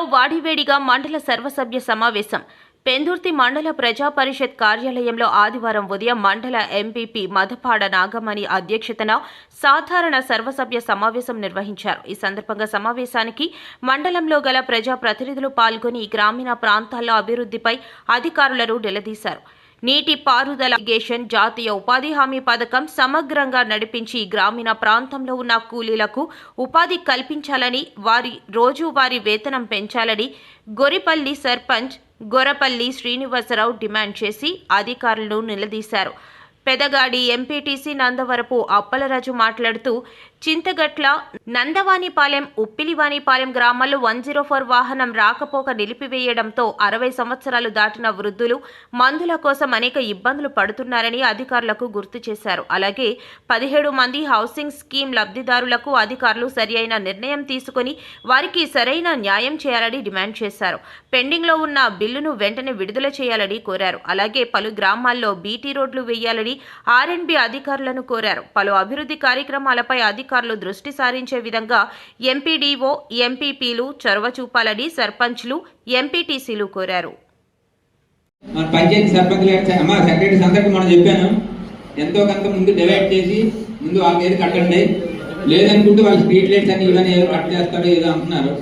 వాడివేడిగా మండల సర్వసభ్య సమావేశం. పెందుర్తి మండల ప్రజా పరిషత్ కార్యాలయంలో ఆదివారం ఉదయం మండల ఎంపీపీ మధపాడ నాగమణి అధ్యక్షతన సాధారణ సర్వసభ్య సమావేశం నిర్వహించారు. ఈ సందర్భంగా సమావేశానికి మండలంలో గల ప్రజా ప్రతినిధులు పాల్గొని గ్రామీణ ప్రాంతాల్లో అభివృద్ధిపై అధికారులను నిలదీశారు. నీటి పారుదల ఇరిగేషన్ జాతీయ ఉపాధి హామీ పథకం సమగ్రంగా నడిపించి గ్రామీణ ప్రాంతంలో ఉన్న కూలీలకు ఉపాధి కల్పించాలని వారి రోజువారీ వేతనం పెంచాలని గొరిపల్లి సర్పంచ్ గొరపల్లి శ్రీనివాసరావు డిమాండ్ చేసి అధికారులను నిలదీశారు. పెదగాడి ఎంపీటీసీ నందవరపు అప్పలరాజు మాట్లాడుతూ చింతగట్ల నందవానిపాలెం ఉప్పిలివానిపాలెం గ్రామాల్లో వన్ జీరో ఫోర్ వాహనం రాకపోక నిలిపివేయడంతో అరవై సంవత్సరాలు దాటిన వృద్ధులు మందుల కోసం అనేక ఇబ్బందులు పడుతున్నారని అధికారులకు గుర్తు చేశారు. అలాగే పదిహేడు మంది హౌసింగ్ స్కీమ్ లబ్ధిదారులకు అధికారులు సరియైన నిర్ణయం తీసుకుని వారికి సరైన న్యాయం చేయాలని డిమాండ్ చేశారు. పెండింగ్లో ఉన్న బిల్లును వెంటనే విడుదల చేయాలని కోరారు. అలాగే పలు గ్రామాల్లో బీటీ రోడ్లు వేయాలని ఆర్ఎండ్బి అధికారులను కోరారు. పలు అభివృద్ధి కార్యక్రమాలపై అధికారులు దృష్టి సారించే విధంగా ఎంపీడీఓ ఎంపీపీలు చొరవ చూపాలని సర్పంచ్లు ఎంపీటీసీలు కోరారు. మన పంచాయతీ సర్పంచ్ గారు అమ్మ సెక్రటరీ మనం చెప్పాను. ఎంతో కొంత ముందు డివైడ్ చేసి ముందు వాళ్ళ ఏది కట్టండి. లేదనుకుంటే వాళ్ళు స్ట్రీట్ లైట్స్ అని ఇవన్నీ ఏదో కట్ చేస్తారో ఏదో అంటున్నారు.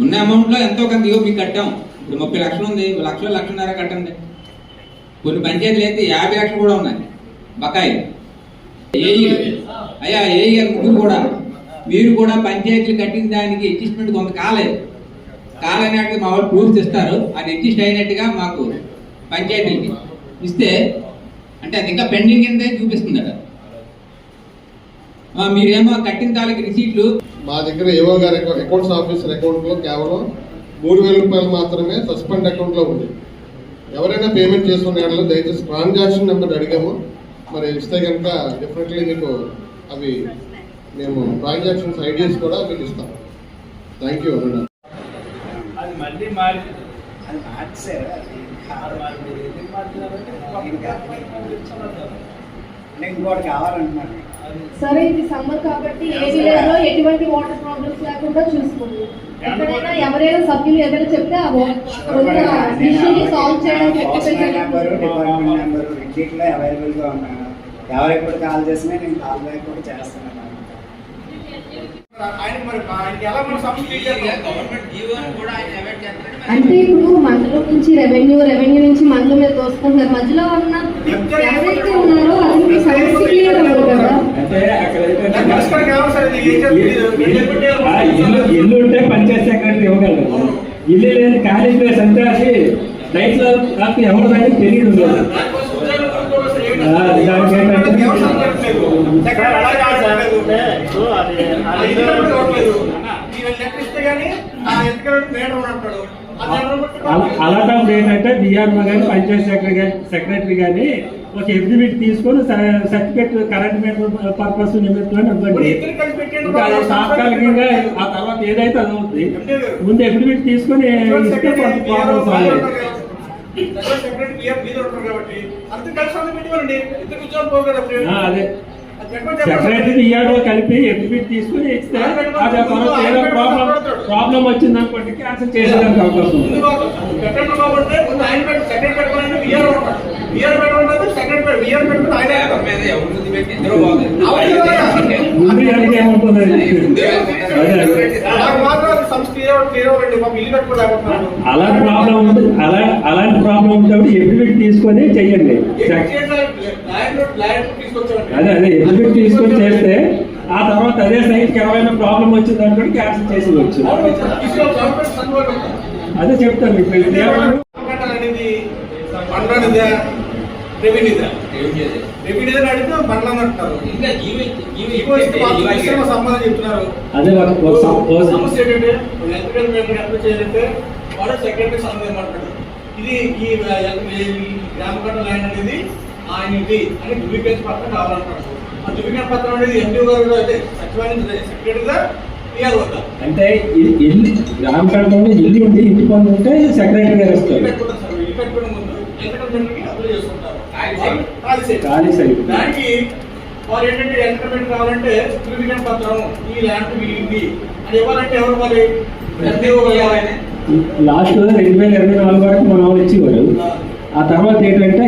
ఉన్న అమౌంట్లో ఎంతో కొంత ఇగో మీకు కట్టాం. ఇప్పుడు ముప్పై లక్షలు ఉంది లక్షలు లక్షన్నర కట్టండి. కొన్ని పంచాయతీలు అయితే యాభై లక్షలు కూడా ఉన్నాయి బకాయి ఏఈ అయ్యా ఏఈ గారు ముగ్గురు కూడా మీరు కూడా పంచాయతీలు కట్టిన దానికి అడ్జస్ట్మెంట్ కొంత కాలేదు కాలనాటికి మా వాళ్ళు ప్రూఫ్స్ ఇస్తారు అది అడ్జస్ట్ అయినట్టుగా మాకు పంచాయతీలకి ఇస్తే అంటే అది ఇంకా పెండింగ్ కిందే చూపిస్తుందట. మీరేమో కట్టిన తాలూకు రిసీట్లు మా దగ్గర ఏవో గారి అకౌంట్స్ ఆఫీసర్ అకౌంట్లో కేవలం మూడు వేల రూపాయలు మాత్రమే సస్పెండ్ అకౌంట్లో ఉంది. ఎవరైనా పేమెంట్ చేసుకునే దయచేసి ట్రాన్సాక్షన్ నెంబర్ అడిగాము. మరి ఇస్తే కనుక డెఫినెట్లీ మీకు అవి మేము ట్రాన్సాక్షన్స్ ఐడియాస్ కూడా మీకు ఇస్తాం. థ్యాంక్ యూ అరుణ అది మళ్ళీ మారి అది మార్చారు. ఇంకోటి కావాలంటున్నాను సరే ఇది సమ్మర్ కాబట్టి ఏ విలేజ్లో ఎటువంటి వాటర్ ప్రాబ్లమ్స్ లేకుండా చూసుకోండి ఎక్కడైనా ఎవరైనా సభ్యులు ఏదైనా చెప్తే ఆ ఇష్యూని సాల్వ్ చేయడానికి అవైలబుల్గా ఉన్నాను. ఎవరెప్పుడు కాల్ చేసినా నేను కాల్ బ్యాక్ కూడా చేస్తున్నాను అంటే ఇప్పుడు మండలం నుంచి రెవెన్యూ రెవెన్యూ నుంచి మండలం మీద తోసుకుంటున్నారు. మధ్యలో ఉన్న ఎవరైతే ఉన్నారో అది సమస్య ఇల్లు ఉంటే పంచాయత్ సెక్రటరీ ఇవ్వగలరు. ఇల్లు లేని ఖాళీ ప్లేస్ అంటే అది రైతుల నాకు ఎవరు దానికి తెలియదు దానికి ఏంటంటే అలా- అలాంటప్పుడు ఏంటంటే డిఆర్ఓ కానీ పంచాయత్ సెక్రటరీ కానీ సెక్రటరీ కానీ ఒక ఎగ్జిబిట్ తీసుకొని సర్టిఫికెట్ కరెంట్ మీటర్ పర్పస్ నిమిత్తం ఇవ్వండి తాత్కాలికంగా ఆ తర్వాత ఏదైతే అది అవుతుంది ముందు ఎగ్జిబిట్ తీసుకొని ఇస్తే ప్రాబ్లం సాల్వ్ అదే. సెక్రటరీ డిఆర్ఓ కలిపి ఎగ్జిబిట్ తీసుకుని ఇస్తే అది ఆ తర్వాత ఏదో ప్రాబ్లం ప్రాబ్లం వచ్చింది అనుకోండి క్యాన్సిల్ చేసేదానికి అవకాశం ఉంది. పేపర్ మీద ఎవరు ముందు పెట్టి ఇద్దరు బాగుంది ముందు దానికి ఏమవుతుంది అదే అదే అలాంటి ప్రాబ్లం ఉంది అలా అలాంటి ప్రాబ్లం ఉన్నప్పుడు ఎగ్జిబిట్ తీసుకొని చెయ్యండి అదే అదే ఎగ్జిబిట్ తీసుకొని చేస్తే ఆ తర్వాత అదే సైట్కి ఎవరైనా ప్రాబ్లం వచ్చింది అనుకోండి క్యాన్సిల్ చేసేవచ్చు అదే చెప్తాను మీకు రెవెన్యూదా రెవెన్యూ అడిగితే సంబంధం చెప్తున్నారు. సమస్య ఏంటంటే అప్లై చేయాలంటే వాడు సెక్రటరీ సంబంధం ఏమంటాడు ఇది ఈ గ్రామకట్ట ల్యాండ్ అనేది ఆయన ఇది అని ధృవీకరించిన పత్రం కావాలంటాడు ఆ ధృవీకరణ పత్రం అనేది ఎంపీ గారు అయితే సచివాలయం సెక్రటరీగా అంటే ఇల్లు రామకరణంలో ఇల్లు ఉంటే ఇంటి పనులు ఉంటే సెక్రటరీ గారు ఇల్లు వస్తారు దానికి వారు ఏంటంటే ఎంటర్మెంట్ కావాలంటే ధృవీకరణ పత్రం ఈ ల్యాండ్ మిగిలింది. అని ఇవ్వాలంటే ఎవరు మరి? లాస్ట్ రెండు వేల ఇరవై నాలుగు వరకు మన వాళ్ళు ఇచ్చేవారు ఆ తర్వాత ఏంటంటే